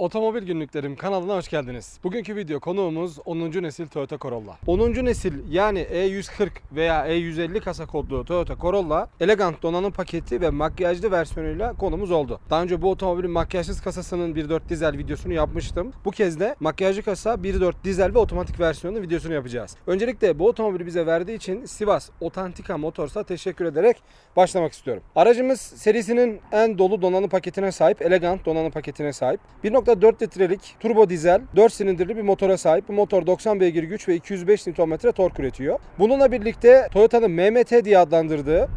Otomobil Günlüklerim kanalına hoş geldiniz. Bugünkü video konuğumuz 10. nesil Toyota Corolla. 10. nesil yani E140 veya E150 kasa kodlu Toyota Corolla elegant donanım paketi ve makyajlı versiyonuyla konumuz oldu. Daha önce bu otomobilin makyajsız kasasının 1.4 dizel videosunu yapmıştım. Bu kez de makyajlı kasa 1.4 dizel ve otomatik versiyonun videosunu yapacağız. Öncelikle bu otomobili bize verdiği için Sivas Otantika Motors'a teşekkür ederek başlamak istiyorum. Aracımız serisinin en dolu donanım paketine sahip, elegant donanım paketine sahip. 1.4 litrelik turbo dizel 4 silindirli bir motora sahip. Bu motor 90 beygir güç ve 205 Nm tork üretiyor. Bununla birlikte Toyota'nın MMT diye adlandırdığı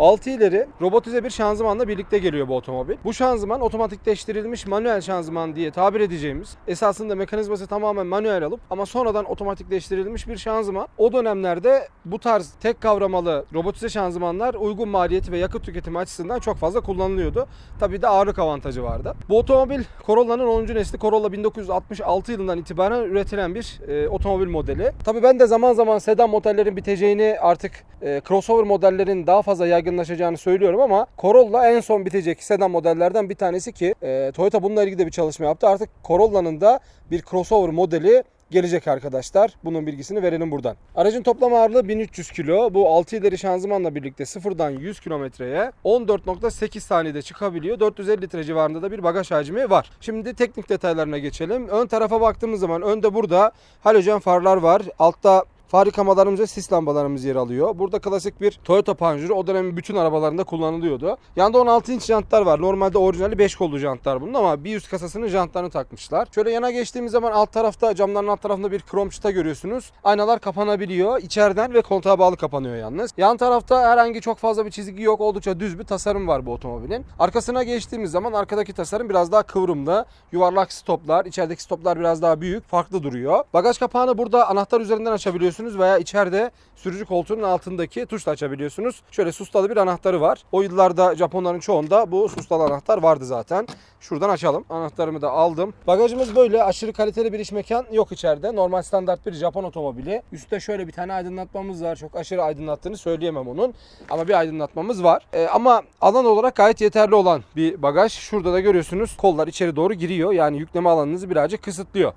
6 ileri robotize bir şanzımanla birlikte geliyor bu otomobil. Bu şanzıman otomatikleştirilmiş manuel şanzıman diye tabir edeceğimiz esasında mekanizması tamamen manuel alıp ama sonradan otomatikleştirilmiş bir şanzıman. O dönemlerde bu tarz tek kavramalı robotize şanzımanlar uygun maliyeti ve yakıt tüketimi açısından çok fazla kullanılıyordu. Tabii de ağırlık avantajı vardı. Bu otomobil Corolla'nın 10. nesli Corolla 1966 yılından itibaren üretilen bir e, otomobil modeli. Tabii ben de zaman zaman sedan modellerin biteceğini artık e, crossover modellerin daha fazla yaygınlaşacağını söylüyorum ama Corolla en son bitecek sedan modellerden bir tanesi ki e, Toyota bununla ilgili de bir çalışma yaptı. Artık Corolla'nın da bir crossover modeli gelecek arkadaşlar. Bunun bilgisini verelim buradan. Aracın toplam ağırlığı 1300 kilo. Bu 6 ileri şanzımanla birlikte sıfırdan 100 kilometreye 14.8 saniyede çıkabiliyor. 450 litre civarında da bir bagaj hacmi var. Şimdi teknik detaylarına geçelim. Ön tarafa baktığımız zaman önde burada halojen farlar var. Altta Far yıkamalarımız ve sis lambalarımız yer alıyor. Burada klasik bir Toyota panjuru o dönemin bütün arabalarında kullanılıyordu. Yanda 16 inç jantlar var. Normalde orijinali 5 kollu jantlar bunun ama bir üst kasasının jantlarını takmışlar. Şöyle yana geçtiğimiz zaman alt tarafta camların alt tarafında bir krom çıta görüyorsunuz. Aynalar kapanabiliyor. İçeriden ve kontağa bağlı kapanıyor yalnız. Yan tarafta herhangi çok fazla bir çizgi yok. Oldukça düz bir tasarım var bu otomobilin. Arkasına geçtiğimiz zaman arkadaki tasarım biraz daha kıvrımlı. Yuvarlak stoplar. içerideki stoplar biraz daha büyük. Farklı duruyor. Bagaj kapağını burada anahtar üzerinden açabiliyorsunuz veya içeride sürücü koltuğunun altındaki tuşla açabiliyorsunuz. Şöyle sustalı bir anahtarı var. O yıllarda Japonların çoğunda bu sustalı anahtar vardı zaten. Şuradan açalım. Anahtarımı da aldım. Bagajımız böyle aşırı kaliteli bir iç mekan yok içeride. Normal standart bir Japon otomobili. Üstte şöyle bir tane aydınlatmamız var. Çok aşırı aydınlattığını söyleyemem onun. Ama bir aydınlatmamız var. Ee, ama alan olarak gayet yeterli olan bir bagaj. Şurada da görüyorsunuz kollar içeri doğru giriyor. Yani yükleme alanınızı birazcık kısıtlıyor.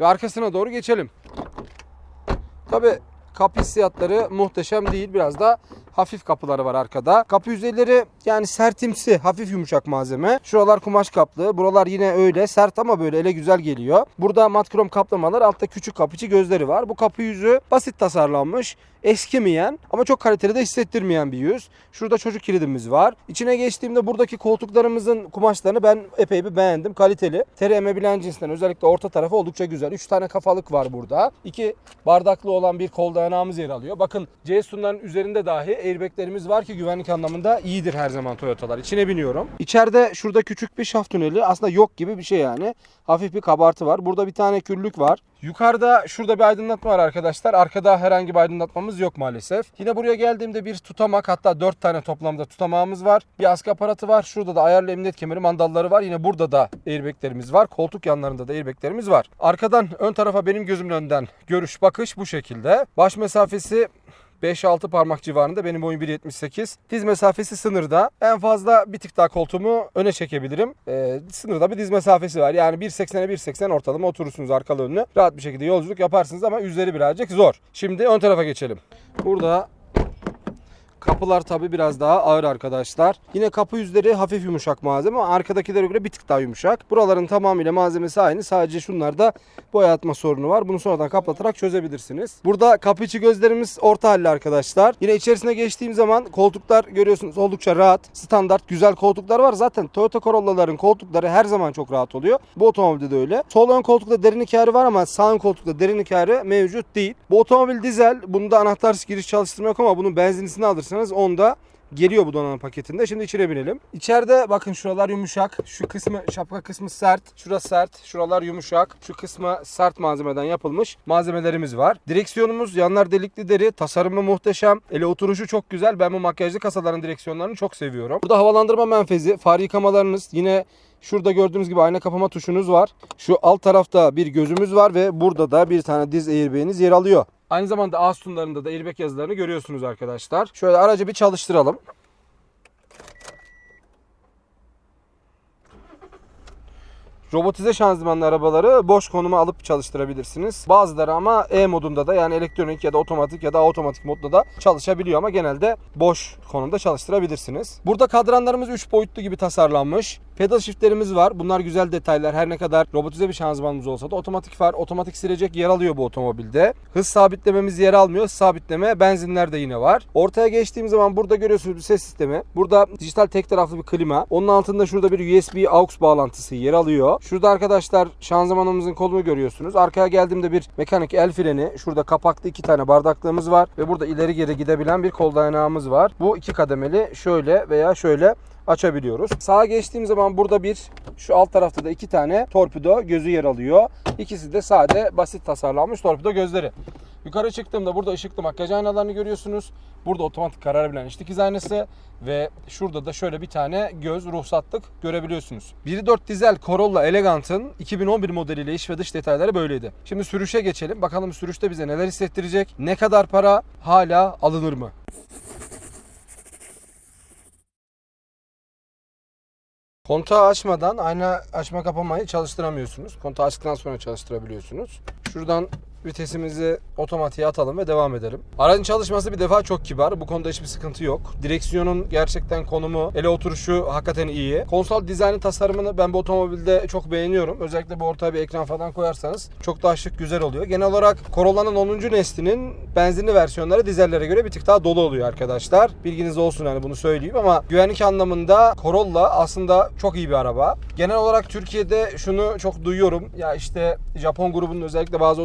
Ve arkasına doğru geçelim. Tabi kapı hissiyatları muhteşem değil. Biraz da hafif kapıları var arkada. Kapı yüzeyleri yani sertimsi, hafif yumuşak malzeme. Şuralar kumaş kaplı. Buralar yine öyle sert ama böyle ele güzel geliyor. Burada mat krom kaplamalar. Altta küçük kapıcı gözleri var. Bu kapı yüzü basit tasarlanmış. Eskimeyen ama çok kaliteli de hissettirmeyen bir yüz. Şurada çocuk kilidimiz var. İçine geçtiğimde buradaki koltuklarımızın kumaşlarını ben epey bir beğendim. Kaliteli. Teri emebilen cinsten özellikle orta tarafı oldukça güzel. 3 tane kafalık var burada. 2 bardaklı olan bir kol dayanağımız yer alıyor. Bakın C-Sun'ların üzerinde dahi airbaglerimiz var ki güvenlik anlamında iyidir her zaman Toyota'lar. İçine biniyorum. İçeride şurada küçük bir şaft tüneli. Aslında yok gibi bir şey yani. Hafif bir kabartı var. Burada bir tane küllük var. Yukarıda şurada bir aydınlatma var arkadaşlar. Arkada herhangi bir aydınlatmamız yok maalesef. Yine buraya geldiğimde bir tutamak hatta 4 tane toplamda tutamağımız var. Bir askı aparatı var. Şurada da ayarlı emniyet kemeri mandalları var. Yine burada da airbaglerimiz var. Koltuk yanlarında da airbaglerimiz var. Arkadan ön tarafa benim gözümün önden görüş bakış bu şekilde. Baş mesafesi 5-6 parmak civarında. Benim boyum 1.78. Diz mesafesi sınırda. En fazla bir tık daha koltuğumu öne çekebilirim. Ee, sınırda bir diz mesafesi var. Yani 1.80'e 1.80 ortalama oturursunuz arkalı önlü. Rahat bir şekilde yolculuk yaparsınız ama üzeri birazcık zor. Şimdi ön tarafa geçelim. Burada Kapılar tabi biraz daha ağır arkadaşlar. Yine kapı yüzleri hafif yumuşak malzeme ama arkadakilere göre bir tık daha yumuşak. Buraların tamamıyla malzemesi aynı. Sadece şunlarda boya atma sorunu var. Bunu sonradan kaplatarak çözebilirsiniz. Burada kapı içi gözlerimiz orta halli arkadaşlar. Yine içerisine geçtiğim zaman koltuklar görüyorsunuz oldukça rahat. Standart güzel koltuklar var. Zaten Toyota Corolla'ların koltukları her zaman çok rahat oluyor. Bu otomobilde de öyle. Sol ön koltukta derinlik ayarı var ama sağ ön koltukta derinlik ayarı mevcut değil. Bu otomobil dizel. Bunda anahtarsız giriş çalıştırma yok ama bunun benzinlisini alırsanız onda geliyor bu donanım paketinde. Şimdi içine binelim. İçeride bakın şuralar yumuşak. Şu kısmı şapka kısmı sert. Şurası sert. Şuralar yumuşak. Şu kısmı sert malzemeden yapılmış malzemelerimiz var. Direksiyonumuz yanlar delikli deri. Tasarımı muhteşem. Ele oturuşu çok güzel. Ben bu makyajlı kasaların direksiyonlarını çok seviyorum. Burada havalandırma menfezi, far yıkamalarınız yine Şurada gördüğünüz gibi ayna kapama tuşunuz var. Şu alt tarafta bir gözümüz var ve burada da bir tane diz airbag'iniz yer alıyor. Aynı zamanda ağız sütunlarında da airbag yazılarını görüyorsunuz arkadaşlar. Şöyle aracı bir çalıştıralım. Robotize şanzımanlı arabaları boş konuma alıp çalıştırabilirsiniz. Bazıları ama E modunda da yani elektronik ya da otomatik ya da otomatik modda da çalışabiliyor ama genelde boş konumda çalıştırabilirsiniz. Burada kadranlarımız 3 boyutlu gibi tasarlanmış. Pedal shiftlerimiz var. Bunlar güzel detaylar. Her ne kadar robotize bir şanzımanımız olsa da otomatik far, otomatik silecek yer alıyor bu otomobilde. Hız sabitlememiz yer almıyor. Hız sabitleme benzinlerde yine var. Ortaya geçtiğim zaman burada görüyorsunuz bir ses sistemi. Burada dijital tek taraflı bir klima. Onun altında şurada bir USB aux bağlantısı yer alıyor. Şurada arkadaşlar şanzımanımızın kolunu görüyorsunuz. Arkaya geldiğimde bir mekanik el freni. Şurada kapaklı iki tane bardaklığımız var. Ve burada ileri geri gidebilen bir kol dayanağımız var. Bu iki kademeli şöyle veya şöyle açabiliyoruz. Sağa geçtiğim zaman burada bir şu alt tarafta da iki tane torpido gözü yer alıyor. İkisi de sade basit tasarlanmış torpido gözleri. Yukarı çıktığımda burada ışıklı makyaj aynalarını görüyorsunuz. Burada otomatik karar bilen iç dikiz aynası ve şurada da şöyle bir tane göz ruhsatlık görebiliyorsunuz. 1.4 dizel Corolla Elegant'ın 2011 modeliyle iç ve dış detayları böyleydi. Şimdi sürüşe geçelim. Bakalım sürüşte bize neler hissettirecek? Ne kadar para hala alınır mı? Kontağı açmadan ayna açma kapamayı çalıştıramıyorsunuz. Kontağı açtıktan sonra çalıştırabiliyorsunuz. Şuradan vitesimizi otomatiğe atalım ve devam edelim. Aracın çalışması bir defa çok kibar. Bu konuda hiçbir sıkıntı yok. Direksiyonun gerçekten konumu, ele oturuşu hakikaten iyi. Konsol dizaynı tasarımını ben bu otomobilde çok beğeniyorum. Özellikle bu ortaya bir ekran falan koyarsanız çok daha şık güzel oluyor. Genel olarak Corolla'nın 10. neslinin benzinli versiyonları dizellere göre bir tık daha dolu oluyor arkadaşlar. Bilginiz olsun hani bunu söyleyeyim ama güvenlik anlamında Corolla aslında çok iyi bir araba. Genel olarak Türkiye'de şunu çok duyuyorum. Ya işte Japon grubunun özellikle bazı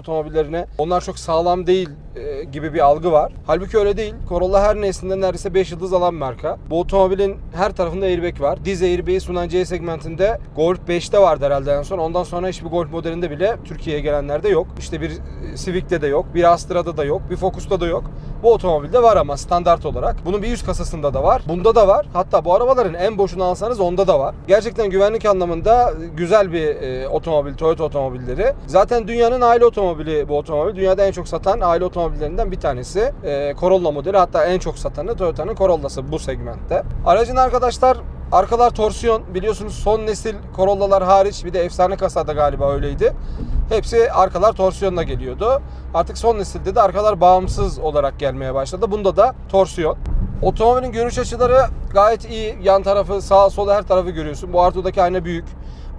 otomobillerine onlar çok sağlam değil e, gibi bir algı var. Halbuki öyle değil. Corolla her neslinde neredeyse 5 yıldız alan marka. Bu otomobilin her tarafında airbag var. Diz airbag'i sunan C segmentinde Golf 5'te vardı herhalde en son. Ondan sonra hiçbir Golf modelinde bile Türkiye'ye gelenlerde yok. İşte bir e, Civic'te de yok, bir Astra'da da yok, bir Focus'ta da yok. Bu otomobilde var ama standart olarak. Bunun bir üst kasasında da var. Bunda da var. Hatta bu arabaların en boşunu alsanız onda da var. Gerçekten güvenlik anlamında güzel bir e, otomobil, Toyota otomobilleri. Zaten dünyanın aile otomobili bu otomobil. Dünyada en çok satan aile otomobillerinden bir tanesi. E, Corolla modeli hatta en çok satanı Toyota'nın Corolla'sı bu segmentte. Aracın arkadaşlar Arkalar torsiyon biliyorsunuz son nesil Corolla'lar hariç bir de efsane kasada galiba öyleydi. Hepsi arkalar torsiyonla geliyordu. Artık son nesilde de arkalar bağımsız olarak gelmeye başladı. Bunda da torsiyon. Otomobilin görüş açıları gayet iyi. Yan tarafı, sağa sola her tarafı görüyorsun. Bu Arto'daki ayna büyük.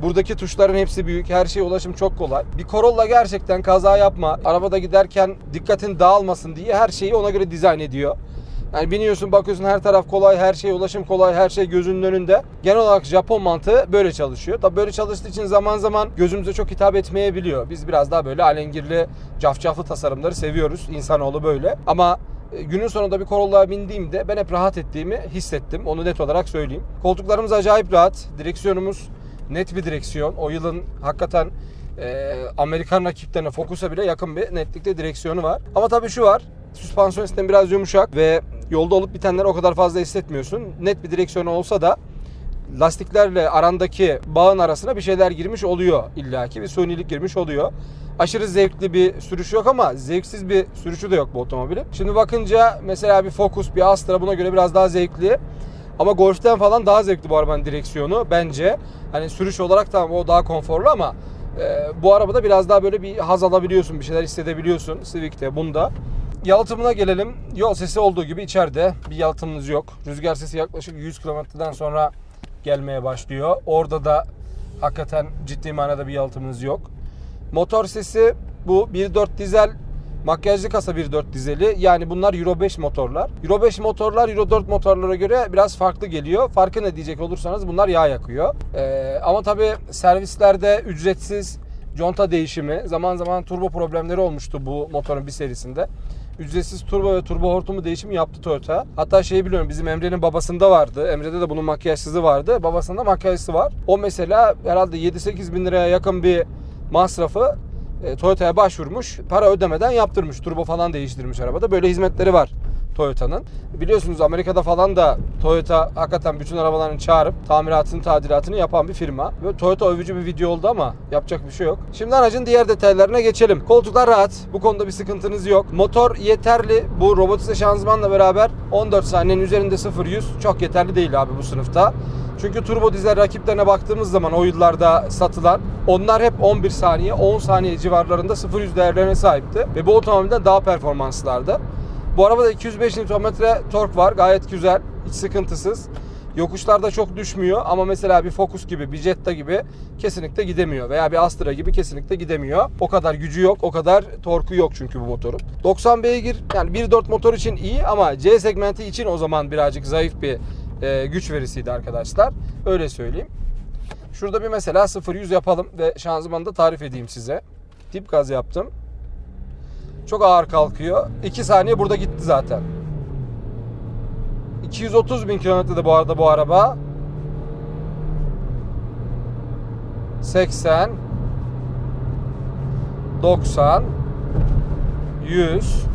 Buradaki tuşların hepsi büyük. Her şeye ulaşım çok kolay. Bir Corolla gerçekten kaza yapma. Arabada giderken dikkatin dağılmasın diye her şeyi ona göre dizayn ediyor. Yani biniyorsun bakıyorsun her taraf kolay, her şeye ulaşım kolay, her şey gözünün önünde. Genel olarak Japon mantığı böyle çalışıyor. Tabi böyle çalıştığı için zaman zaman gözümüze çok hitap etmeyebiliyor. Biz biraz daha böyle alengirli, cafcaflı tasarımları seviyoruz. İnsanoğlu böyle. Ama e, günün sonunda bir Corolla'ya bindiğimde ben hep rahat ettiğimi hissettim. Onu net olarak söyleyeyim. Koltuklarımız acayip rahat. Direksiyonumuz net bir direksiyon. O yılın hakikaten e, Amerikan rakiplerine Focus'a bile yakın bir netlikte direksiyonu var. Ama tabii şu var. Süspansiyon sistemi biraz yumuşak ve yolda olup bitenleri o kadar fazla hissetmiyorsun. Net bir direksiyon olsa da lastiklerle arandaki bağın arasına bir şeyler girmiş oluyor illaki. Bir sunilik girmiş oluyor. Aşırı zevkli bir sürüş yok ama zevksiz bir sürüşü de yok bu otomobilin. Şimdi bakınca mesela bir Focus, bir Astra buna göre biraz daha zevkli. Ama Golf'ten falan daha zevkli bu arabanın direksiyonu bence. Hani sürüş olarak tamam o daha konforlu ama e, bu arabada biraz daha böyle bir haz alabiliyorsun, bir şeyler hissedebiliyorsun Civic'te, bunda. Yalıtımına gelelim. Yol sesi olduğu gibi içeride bir yalıtımımız yok. Rüzgar sesi yaklaşık 100 kilometreden sonra gelmeye başlıyor. Orada da hakikaten ciddi manada bir yalıtımımız yok. Motor sesi bu 1.4 dizel makyajlı kasa 1.4 dizeli. Yani bunlar Euro 5 motorlar. Euro 5 motorlar Euro 4 motorlara göre biraz farklı geliyor. Farkı ne diyecek olursanız bunlar yağ yakıyor. Ee, ama tabi servislerde ücretsiz conta değişimi, zaman zaman turbo problemleri olmuştu bu motorun bir serisinde. Ücretsiz turbo ve turbo hortumu değişimi yaptı Toyota. Hatta şeyi biliyorum bizim Emre'nin babasında vardı. Emre'de de bunun makyajsızı vardı. Babasında makyajlısı var. O mesela herhalde 7-8 bin liraya yakın bir masrafı e, Toyota'ya başvurmuş. Para ödemeden yaptırmış. Turbo falan değiştirmiş arabada. Böyle hizmetleri var Toyota'nın. Biliyorsunuz Amerika'da falan da Toyota hakikaten bütün arabalarını çağırıp tamiratını, tadilatını yapan bir firma. Ve Toyota övücü bir video oldu ama yapacak bir şey yok. Şimdi aracın diğer detaylarına geçelim. Koltuklar rahat. Bu konuda bir sıkıntınız yok. Motor yeterli. Bu robotize şanzımanla beraber 14 saniyenin üzerinde 0-100 çok yeterli değil abi bu sınıfta. Çünkü turbo dizel rakiplerine baktığımız zaman o yıllarda satılan onlar hep 11 saniye 10 saniye civarlarında 0-100 değerlerine sahipti. Ve bu otomobilden daha performanslardı. Bu arabada 205 Nm tork var. Gayet güzel. Hiç sıkıntısız. Yokuşlarda çok düşmüyor ama mesela bir Focus gibi, bir Jetta gibi kesinlikle gidemiyor. Veya bir Astra gibi kesinlikle gidemiyor. O kadar gücü yok, o kadar torku yok çünkü bu motorun. 90 beygir yani 1.4 motor için iyi ama C segmenti için o zaman birazcık zayıf bir e, güç verisiydi arkadaşlar. Öyle söyleyeyim. Şurada bir mesela 0-100 yapalım ve şanzımanı da tarif edeyim size. Dip gaz yaptım. Çok ağır kalkıyor. 2 saniye burada gitti zaten. 230 bin kilometrede bu arada bu araba. 80 90 100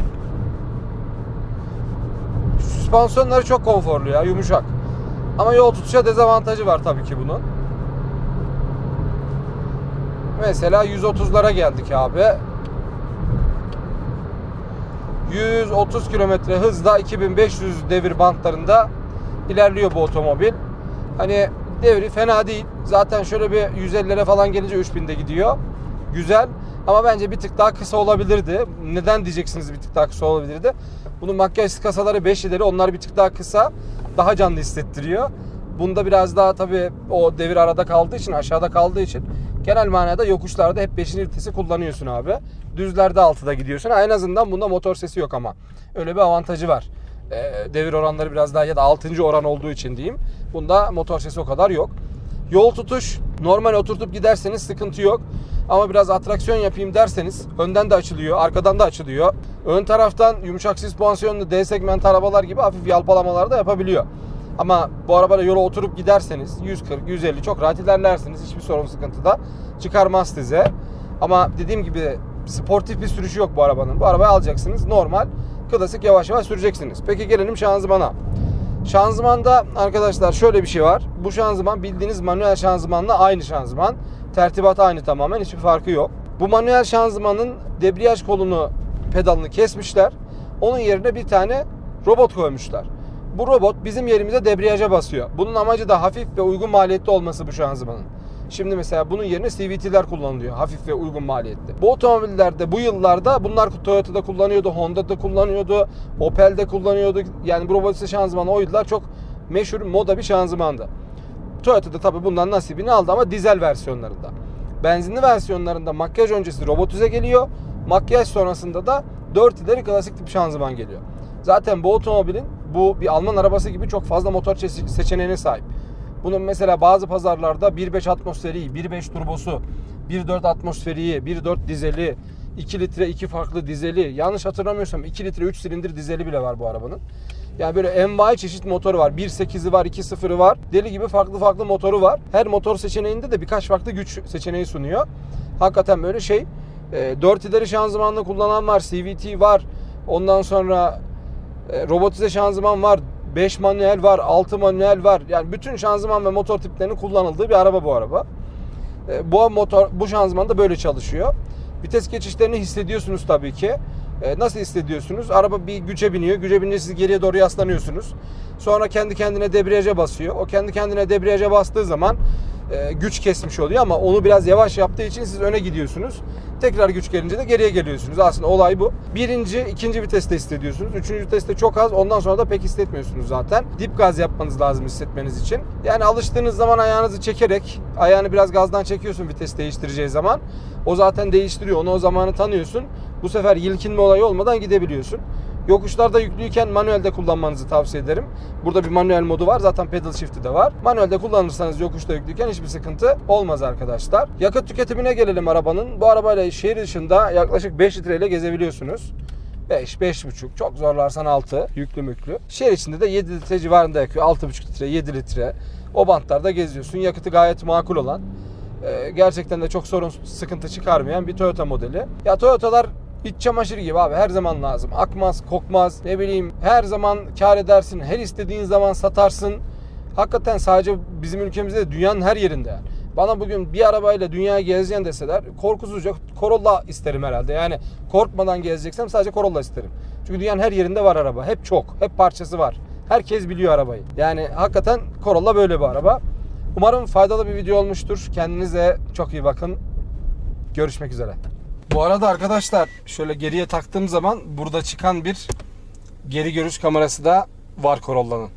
Süspansiyonları çok konforlu ya, yumuşak. Ama yol tutuşa dezavantajı var tabii ki bunun. Mesela 130'lara geldik abi. 130 km hızla 2500 devir bantlarında ilerliyor bu otomobil. Hani devri fena değil. Zaten şöyle bir 150'lere falan gelince 3000'de gidiyor. Güzel. Ama bence bir tık daha kısa olabilirdi. Neden diyeceksiniz bir tık daha kısa olabilirdi? Bunun makyajsız kasaları 5 ileri onlar bir tık daha kısa. Daha canlı hissettiriyor. Bunda biraz daha tabii o devir arada kaldığı için aşağıda kaldığı için genel manada yokuşlarda hep 5. vitesi kullanıyorsun abi. Düzlerde 6'da gidiyorsun. En azından bunda motor sesi yok ama. Öyle bir avantajı var. Ee, devir oranları biraz daha ya da 6. oran olduğu için diyeyim. Bunda motor sesi o kadar yok. Yol tutuş normal oturtup giderseniz sıkıntı yok. Ama biraz atraksiyon yapayım derseniz önden de açılıyor, arkadan da açılıyor. Ön taraftan yumuşak süspansiyonlu D segment arabalar gibi hafif yalpalamalar da yapabiliyor. Ama bu arabayla yola oturup giderseniz 140, 150 çok rahat ilerlersiniz. Hiçbir sorun sıkıntı da çıkarmaz size. Ama dediğim gibi sportif bir sürüşü yok bu arabanın. Bu arabayı alacaksınız. Normal, klasik yavaş yavaş süreceksiniz. Peki gelelim şanzımana. Şanzımanda arkadaşlar şöyle bir şey var. Bu şanzıman bildiğiniz manuel şanzımanla aynı şanzıman. Tertibat aynı tamamen. Hiçbir farkı yok. Bu manuel şanzımanın debriyaj kolunu pedalını kesmişler. Onun yerine bir tane robot koymuşlar. Bu robot bizim yerimize debriyaja basıyor. Bunun amacı da hafif ve uygun maliyetli olması bu şanzımanın. Şimdi mesela bunun yerine CVT'ler kullanılıyor. Hafif ve uygun maliyetli. Bu otomobillerde bu yıllarda bunlar Toyota'da kullanıyordu, Honda'da kullanıyordu, Opel'de kullanıyordu. Yani bu robotize şanzıman o yıllar çok meşhur moda bir şanzımandı. Toyota'da tabi bundan nasibini aldı ama dizel versiyonlarında. Benzinli versiyonlarında makyaj öncesi robotize geliyor. Makyaj sonrasında da 4 ileri klasik tip şanzıman geliyor. Zaten bu otomobilin bu bir Alman arabası gibi çok fazla motor çe- seçeneğine sahip. Bunun mesela bazı pazarlarda 1.5 atmosferi, 1.5 turbosu, 1.4 atmosferiği, 1.4 dizeli, 2 litre 2 farklı dizeli. Yanlış hatırlamıyorsam 2 litre 3 silindir dizeli bile var bu arabanın. Yani böyle envai çeşit motoru var. 1.8'i var, 2.0'ı var. Deli gibi farklı farklı motoru var. Her motor seçeneğinde de birkaç farklı güç seçeneği sunuyor. Hakikaten böyle şey. E, 4 ileri şanzımanla kullanan var, CVT var. Ondan sonra e, robotize şanzıman var. 5 manuel var, 6 manuel var. Yani bütün şanzıman ve motor tiplerinin kullanıldığı bir araba bu araba. E, bu motor bu şanzıman da böyle çalışıyor. Vites geçişlerini hissediyorsunuz tabii ki. E, nasıl hissediyorsunuz? Araba bir güce biniyor. Güce binince siz geriye doğru yaslanıyorsunuz. Sonra kendi kendine debriyaja basıyor. O kendi kendine debriyaja bastığı zaman e, güç kesmiş oluyor ama onu biraz yavaş yaptığı için siz öne gidiyorsunuz. Tekrar güç gelince de geriye geliyorsunuz. Aslında olay bu. Birinci, ikinci viteste hissediyorsunuz. Üçüncü viteste çok az. Ondan sonra da pek hissetmiyorsunuz zaten. Dip gaz yapmanız lazım hissetmeniz için. Yani alıştığınız zaman ayağınızı çekerek, ayağını biraz gazdan çekiyorsun vites değiştireceği zaman. O zaten değiştiriyor. Onu o zamanı tanıyorsun. Bu sefer yilkinme olayı olmadan gidebiliyorsun. Yokuşlarda yüklüyken manuelde kullanmanızı tavsiye ederim. Burada bir manuel modu var. Zaten pedal shift'i de var. Manuelde kullanırsanız yokuşta yüklüyken hiçbir sıkıntı olmaz arkadaşlar. Yakıt tüketimine gelelim arabanın. Bu arabayla şehir dışında yaklaşık 5 litreyle gezebiliyorsunuz. 5, 5,5 çok zorlarsan 6 yüklü müklü. Şehir içinde de 7 litre civarında yakıyor. 6,5 litre, 7 litre. O bantlarda geziyorsun. Yakıtı gayet makul olan. e, Gerçekten de çok sorun sıkıntı çıkarmayan bir Toyota modeli. Ya Toyota'lar İç çamaşır gibi abi her zaman lazım. Akmaz, kokmaz, ne bileyim her zaman kar edersin. Her istediğin zaman satarsın. Hakikaten sadece bizim ülkemizde de dünyanın her yerinde yani. Bana bugün bir arabayla dünyayı gezeceksin deseler korkusuzca Corolla isterim herhalde. Yani korkmadan gezeceksem sadece Corolla isterim. Çünkü dünyanın her yerinde var araba. Hep çok. Hep parçası var. Herkes biliyor arabayı. Yani hakikaten Corolla böyle bir araba. Umarım faydalı bir video olmuştur. Kendinize çok iyi bakın. Görüşmek üzere. Bu arada arkadaşlar şöyle geriye taktığım zaman burada çıkan bir geri görüş kamerası da var Corolla'nın.